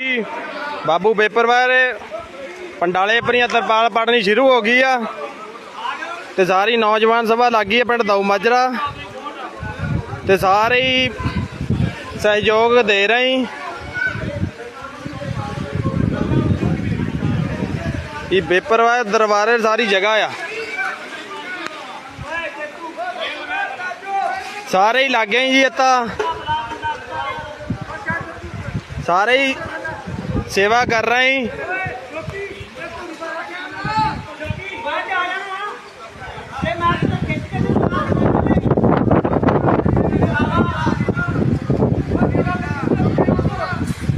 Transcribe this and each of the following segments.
ਜੀ, ਬਾਬੂ ਬੇਪਰਵਾਰ ਪੰਡਾਲੇ ਪਰੀਆਂ ਤਰਪਾਲ ਪੜਨੀ ਸ਼ੁਰੂ ਹੋ ਗਈ ਆ। ਤੇ ਸਾਰੀ ਨੌਜਵਾਨ ਸਭਾ ਲੱਗੀ ਹੈ ਪਿੰਡ ਦਊ ਮਾਜਰਾ। ਤੇ ਸਾਰੇ ਹੀ ਸਹਿਯੋਗ ਦੇ ਰਹੇ। ਇਹ ਬੇਪਰਵਾਹ ਦਰਬਾਰੇ ਸਾਰੀ ਜਗ੍ਹਾ ਆ। ਸਾਰੇ ਹੀ ਲੱਗੇ ਜੀ ਇੱਤਾ ਸਾਰੇ ਹੀ ਸੇਵਾ ਕਰ ਰਹੇ ਹੀ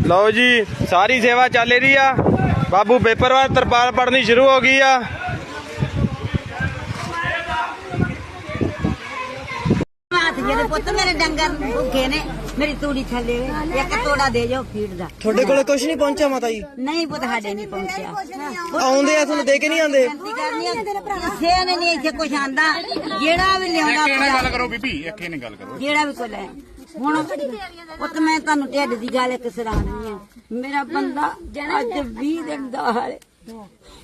ਲਓ ਜੀ, ਸਾਰੀ ਸੇਵਾ ਚੱਲ ਰਹੀ ਆ। ਬਾਬੂ ਬੇਪਰਵਾਹ ਤਰਪਾਲ ਪੜਨੀ ਸ਼ੁਰੂ ਹੋ ਗਈ ਆ ਹੱਥ ਜਿਹੜੇ ਪੁੱਤ ਮੇਰੇ ਡੰਗਰ ਭੁੱਖੇ ਨੇ ਮੇਰੀ ਤੂੜੀ ਥੱਲੇ। ਵੇ। ਇੱਕ ਤੋੜਾ ਦੇ ਜਾਓ ਫੀਡ ਦਾ। ਤੁਹਾਡੇ ਕੋਲੇ ਕੁਝ ਨਹੀਂ ਪਹੁੰਚਿਆ ਮਾਤਾ ਜੀ? ਨਹੀਂ ਪੁੱਤ ਸਾਡੇ ਨਹੀਂ ਪਹੁੰਚਿਆ। ਆਉਂਦੇ। ਆ ਤੁਹਾਨੂੰ ਦੇ ਕੇ ਨਹੀਂ ਆਉਂਦੇ। ਬੇਨਤੀ ਕਰਨੀ ਆ। ਕਿਸੇ ਨੇ ਨਹੀਂ ਇੱਥੇ ਕੁਝ ਆਂਦਾ ਜਿਹੜਾ ਵੀ ਲਿਆਉਂਦਾ ਗੱਲ ਕਰੋ ਬੀਬੀ ਇੱਕ ਨੇ ਗੱਲ ਕਰੋ। ਜਿਹੜਾ ਵੀ ਕੋਈ ਲੈ। ਹੁਣ ਪੁੱਤ ਮੈਂ ਤੁਹਾਨੂੰ ਢਿੱਡ ਦੀ ਗੱਲ ਇੱਕ ਸੁਣਾਉਣੀ ਆ। ਮੇਰਾ ਬੰਦਾ ਅੱਜ 20 ਦਿਨ ਦਾ ਹਾਲੇ।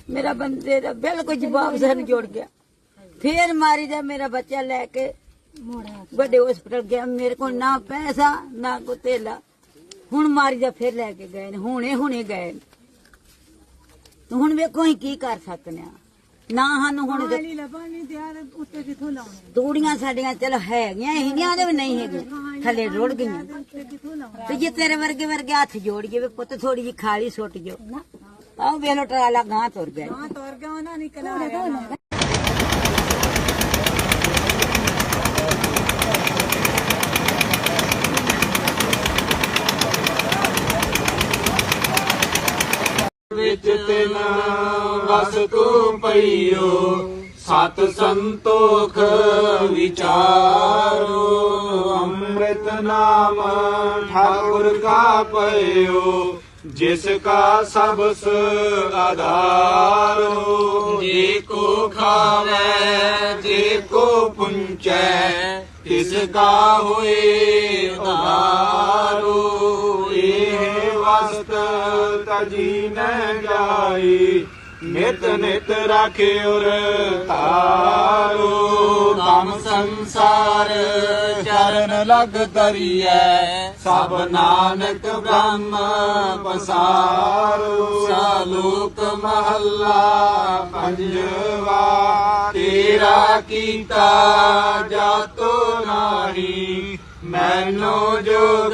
ਮੇਰਾ ਬੰਦੇ ਦਾ ਬਿਲਕੁਲ ਜਵਾਬ ਸਾਨੂੰ ਜੁੜ ਗਿਆ। ਫੇਰ ਮਾਰੀ ਦਾ ਮੇਰਾ ਬੱਚਾ ਲੈ ਕੇ ਵੱਡੇ ਹਸਪੀਟਲ ਗਿਆ ਮੇਰੇ ਕੋਲ ਨਾ ਪੈਸਾ ਨਾ ਕੋ ਤੇਲਾ। ਹੁਣ ਮਾਰੀ ਦਾ ਫੇਰ ਲੈ ਕੇ ਗਏ ਨੇ ਹੁਣੇ ਹੁਣੇ ਗਏ ਨੇ। ਤੇ ਹੁਣ ਵੇਖੋ ਅਸੀਂ ਕੀ ਕਰ ਸਕਨੇ ਆ ਨਾ ਸਾਨੂੰ ਹੁਣ ਤੂੜੀਆਂ ਸਾਡੀਆਂ ਚਲ ਹੈਗੀਆਂ ਹੈਗੀਆਂ ਉਹਦੇ ਵੀ ਨਹੀਂ ਹੈਗੀਆਂ। ਥੱਲੇ ਰੁੜ ਗਈਆਂ। ਤੇ ਜੇ ਤੇਰੇ ਵਰਗੇ ਵਰਗੇ ਹੱਥ ਜੋੜ ਕੇ ਵੀ ਪੁੱਤ ਥੋੜੀ ਜੀ ਖਾਲੀ ਸੁੱਟ ਜੋ ਆਹ ਵੇਖ ਲੋ ਟਰਾਲਾ ਗਾਂ ਤੁਰ ਗਿਆ। ਵਿੱਚ ਤਿਨ ਵਸ ਤੂੰ ਪਈਓ। ਸਤ ਸੰਤੋਖ ਵਿਚਾਰੋ। ਅੰਮ੍ਰਿਤ ਨਾਮ ਠਾਕੁਰ ਕਾ ਪਈਓ ਜਿਸ ਕਾ ਸਬਸ ਆਧਾਰੋ। ਜੇ ਕੋ ਖਾਵੇ, ਜੇ ਕੋ ਪੁੰਚੈ, ਤਿਸ ਕਾ ਹੋਏ ਉਧਾਰੋ। ਇਹ ਵਸਤ ਤਜੀ ਨ ਜਾਈ। ਨਿਤ ਨਿਤ ਰਾਖਿਉਰ ਤਾਰੋ ਕੰਮ ਸੰਸਾਰ ਚਰਨ ਲਗ ਤਰੀਐ ਸਭ ਨਾਨਕ ਬ੍ਰਹਮ ਪਸਾਰੋ। ਸਾਲੂਕ ਮਹੱਲਾ ਪੰਜਵਾ। ਤੇਰਾ ਕੀਤਾ ਜਾਤੋ ਨਾਹੀ। ਮੈਨੋ ਜੋਗ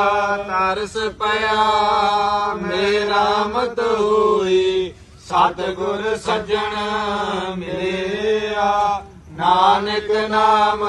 ਤਰਸ ਪਿਆ ਮੇਰਾ ਮਤ ਹੋਈ ਸਤਿਗੁਰ ਸੱਜਣ ਮਿਲਿਆ। ਨਾਨਕ ਨਾਮ